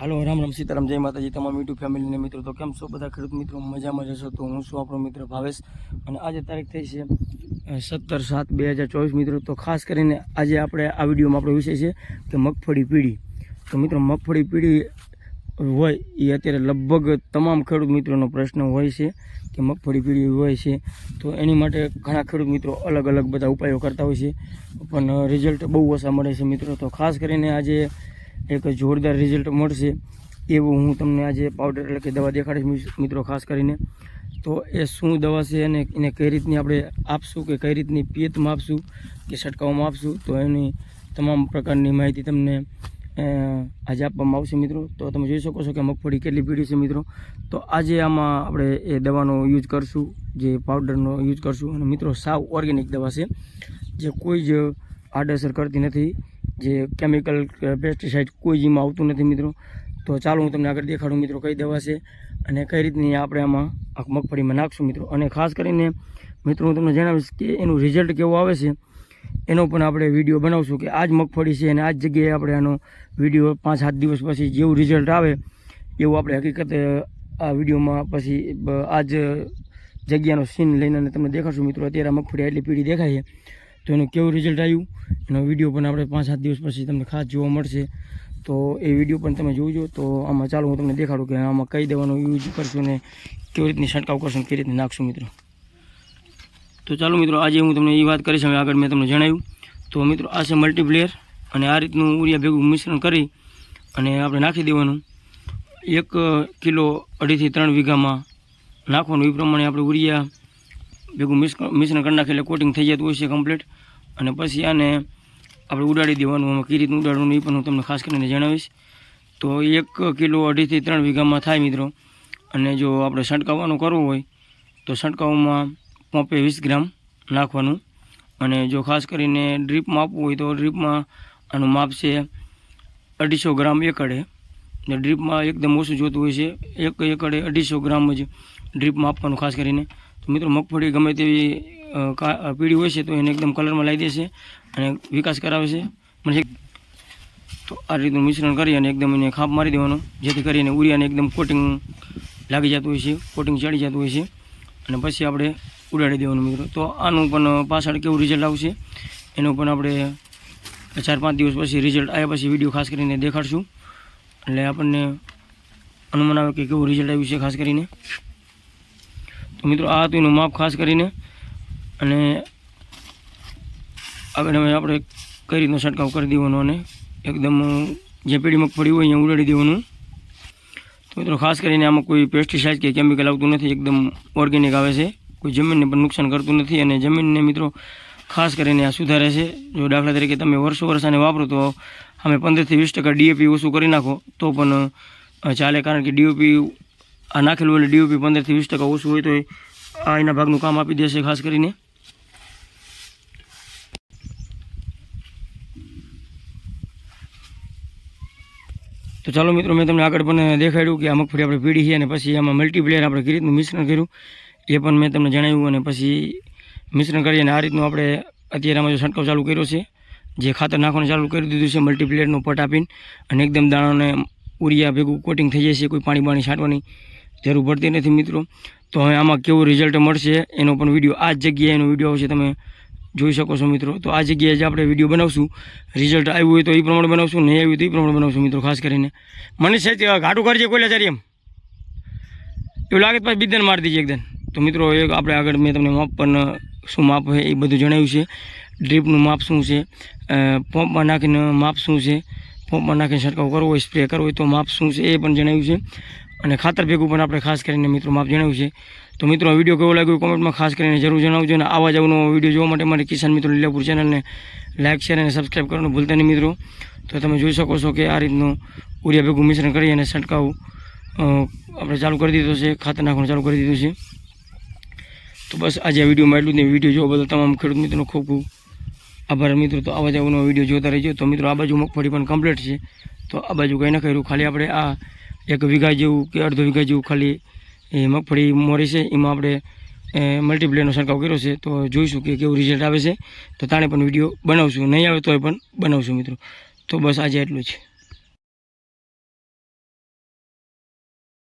હાલો, રામ રામ સીતારામ, જય માતાજી, તમામ યુટ્યુબ ફેમિલીને મિત્રો, તો કેમ છો? બધા ખેડૂત મિત્રો, મજામાં જશો તો હું છું આપણો મિત્ર ભાવેશ. અને આજે તારીખ થઈ છે સત્તર સાત બે હજાર ચોવીસ મિત્રો, તો ખાસ કરીને આજે આપણે આ વિડીયોમાં આપણો વિષય છે કે મગફળી પીળી. તો મિત્રો, મગફળી પીળી હોય એ અત્યારે લગભગ તમામ ખેડૂત મિત્રોનો પ્રશ્ન હોય છે કે મગફળી પીળી હોય છે. તો એની માટે ઘણા ખેડૂત મિત્રો અલગ અલગ બધા ઉપાયો કરતા હોય છે. પણ રિઝલ્ટ બહુ ઓછા મળે છે મિત્રો. તો ખાસ કરીને આજે એક જોરદાર રિઝલ્ટ મળશે એવું હું તમને આજે પાવડર એટલે કે દવા દેખાડીશ મિત્રો, ખાસ કરીને. તો એ શું દવા છે અને એને કઈ રીતની આપણે આપશું કે કઈ રીતની પિયતમાં આપશું કે છંટકાવમાં આપશું, તો એની તમામ પ્રકારની માહિતી તમને આજે આપવામાં આવશે મિત્રો. તો તમે જોઈ શકો છો કે મગફળી કેટલી પીળી છે મિત્રો. તો આજે આમાં આપણે એ દવાનો યુઝ કરશું, જે પાવડરનો યુઝ કરશું. અને મિત્રો, સાવ ઓર્ગેનિક દવા છે. જે કોઈ જ આડઅસર કરતી નથી. જે કેમિકલ પેસ્ટિસાઇડ કોઈ જીમાં આવતું નથી મિત્રો. તો ચાલો હું તમને આગળ દેખાડું મિત્રો, કઈ દવા છે અને કઈ રીતની આપણે આમાં મગફળીમાં નાખશું મિત્રો. અને ખાસ કરીને મિત્રો હું તમને જણાવીશ કે એનું રિઝલ્ટ કેવું આવે છે, એનો પણ આપણે વીડિયો બનાવશું કે આ જ મગફળી છે અને આ જ જગ્યાએ આપણે આનો વીડિયો પાંચ સાત દિવસ પછી જેવું રિઝલ્ટ આવે, એવું આપણે હકીકત આ વિડીયોમાં પછી આ જ જગ્યાનો સીન લઈને તમને દેખાડશું મિત્રો. અત્યારે મગફળી એટલી પીળી દેખાય છે. તો એનું કેવું રિઝલ્ટ આવ્યું? એનો વીડિયો પણ આપણે પાંચ સાત દિવસ પછી તમને ખાસ જોવા મળશે. તો એ વીડિયો પણ તમે જોજો. તો આમાં ચાલો હું તમને દેખાડું કે આમાં કઈ દવાનો યુઝ કરશું ને કેવી રીતની છંટકાવ કરશું કેવી રીતની નાખશું મિત્રો. તો ચાલો મિત્રો, આજે હું તમને એ વાત કરીશ. હવે આગળ મેં તમને જણાવ્યું. તો મિત્રો, આ છે મલ્ટીપ્લેયર અને આ રીતનું ઉરિયા ભેગું મિશ્રણ કરી અને આપણે નાખી દેવાનું. એક કિલો અઢીથી ત્રણ વીઘામાં નાખવાનું. એ પ્રમાણે આપણે ઉરિયા ભેગું મિશ્ર, મિશ્રણ કરી નાખીએ એટલે કોટિંગ થઈ જતું હોય છે કમ્પ્લીટ અને પછી આને આપણે ઉડાડી દેવાનું, આમાં કઈ રીતનું ઉડાડવાનું એ પણ હું તમને ખાસ કરીને જણાવીશ. તો એક કિલો અઢીથી ત્રણ વીઘામાં થાય મિત્રો. અને જો આપણે છંટકાવવાનું કરવું હોય, તો છંટકાવમાં પંપે વીસ ગ્રામ નાખવાનું. અને જો ખાસ કરીને ડ્રીપમાં આપવું હોય તો ડ્રીપમાં આનું માપ છે અઢીસો ગ્રામ એકડે ને ડ્રીપમાં એકદમ ઓછું જોતું હોય છે, એક એકડે અઢીસો ગ્રામ જ ડ્રીપમાં આપવાનું ખાસ કરીને. તો મિત્રો મગફળી ગમે તેવી પીળી હોય છે તો એને એકદમ કલરમાં લાવી દેશે. અને વિકાસ કરાવે છે. મને તો આ રીતનું મિશ્રણ કરી અને એકદમ એને ખાપ મારી દેવાનો, જેથી કરીને ઉરિયાને એકદમ કોટિંગ લાગી જતું હોય છે, કોટિંગ ચડી જતું હોય છે. અને પછી આપણે ઉડાડી દેવાનું મિત્રો. તો આનું પણ પાછળ કેવું રિઝલ્ટ આવશે, એનું પણ આપણે ચાર પાંચ દિવસ પછી રિઝલ્ટ આવ્યા પછી વીડિયો ખાસ કરીને દેખાડશું. એટલે આપણને અનુમાન આવે કે કેવું રિઝલ્ટ આવ્યું છે ખાસ કરીને. તો મિત્રો આ હતું એનું માપ ખાસ કરીને. અને આગળ હવે આપણે રીતનો છંટકાવ કરી દેવાનો અને એકદમ જે પેઢી મગફળી હોય અહીંયા ઉડાડી દેવાનું. તો મિત્રો, ખાસ કરીને આમાં કોઈ પેસ્ટિસાઇડ કે કેમિકલ આવતું નથી, એકદમ ઓર્ગેનિક આવે છે. કોઈ જમીનને પણ નુકસાન કરતું નથી અને જમીનને મિત્રો, ખાસ કરીને આ સુધારે છે. જો દાખલા તરીકે તમે વર્ષો વર્ષ આને વાપરો તો અમે પંદરથી વીસ ટકા ડીએપી ઓછું કરી નાખો, તો પણ ચાલે. કારણ કે ડીઓપી આ નાખેલું એટલે ડીઓપી પંદરથી વીસ ટકા ઓછું હોય તો આ એના ભાગનું કામ આપી દેશે ખાસ કરીને. તો ચાલો મિત્રો, મેં તમને આગળ પણ દેખાડ્યું કે આ મગફળી આપણે પીડી છે અને પછી આમાં મલ્ટીપ્લેયર આપણે કઈ મિશ્રણ કર્યું એ પણ મેં તમને જણાવ્યું અને પછી મિશ્રણ કરી અને આ રીતનું આપણે અત્યારે આમાં જો છંટકાવ ચાલુ કર્યો છે, જે ખાતર નાખવાનું ચાલુ કરી દીધું છે મલ્ટીપ્લેયરનું પટ આપીને અને એકદમ દાણાને ઉરિયા ભેગું કોટિંગ થઈ છે, કોઈ પાણી બાણી છાંટવાની જરૂર પડતી નથી મિત્રો. તો હવે આમાં કેવું રિઝલ્ટ મળશે એનો પણ વીડિયો આ જ જગ્યાએ એનો વીડિયો આવશે, તમે જોઈ શકો છો મિત્રો. તો આ જગ્યાએ જે આપણે વીડિયો બનાવશું. રિઝલ્ટ આવ્યું હોય તો એ પ્રમાણે બનાવશું, નહીં આવ્યું તો એ પ્રમાણે બનાવશું મિત્રો, ખાસ કરીને. મને સાહેબ ઘાટું કરજે કોઈ ચારી એમ. એવું લાગે પાછી બીજદાન મારી દીજે એકદમ તો મિત્રો એક આપણે આગળ મેં તમને માપ પણ, શું માપ છે એ બધું જણાવ્યું છે. ડ્રીપનું માપ શું છે? પંપમાં નાખીને માપ શું છે? પંપમાં નાખીને છંટકાવ કરવો હોય, સ્પ્રે કરવો હોય તો માપ શું છે એ પણ જણાવ્યું છે. અને ખાતર ભેગું પણ આપણે ખાસ કરીને મિત્રો, માપ જણાવ્યું છે. તો મિત્રો વીડિયો કેવો લાગ્યો કોમેન્ટમાં ખાસ કરીને જરૂર જણાવજો અને આવા જ અવનો વીડિયો જોવા માટે મારી કિસાન મિત્રો લીલાપુર ચેનલને લાઇક શેર અને સબસ્ક્રાઈબ કરવાનું ભૂલતા નહીં મિત્રો. તો તમે જોઈ શકો છો કે આ રીતનું ઉરિયા ભેગું મિશ્રણ કરી અને છંટકાવ આપણે ચાલુ કરી દીધો છે, ખાતર નાખવાનું ચાલુ કરી દીધું છે. તો બસ આજે આ વિડીયોમાં એટલું જ નહીં વીડિયો જોવા બદલ તમામ ખેડૂત મિત્રોનો ખૂબ ખૂબ આભાર મિત્રો. તો આવા જ આવનો વીડિયો જોતા રહેજો. તો મિત્રો, આ બાજુ મગફળી પણ કમ્પ્લીટ છે. તો આ બાજુ કંઈ ના કર્યું, ખાલી આપણે આ એક વીઘા જેવું કે અડધો વીઘા જેવું ખાલી, એ મગફળી મોરી છે. એમાં આપણે મલ્ટીપ્લેયરનો છંટકાવ કર્યો છે. તો જોઈશું કે કેવું રિઝલ્ટ આવે છે. તો તાણે પણ વીડિયો બનાવશું. નહીં આવે તોય પણ બનાવશું મિત્રો. તો બસ આજે એટલું જ.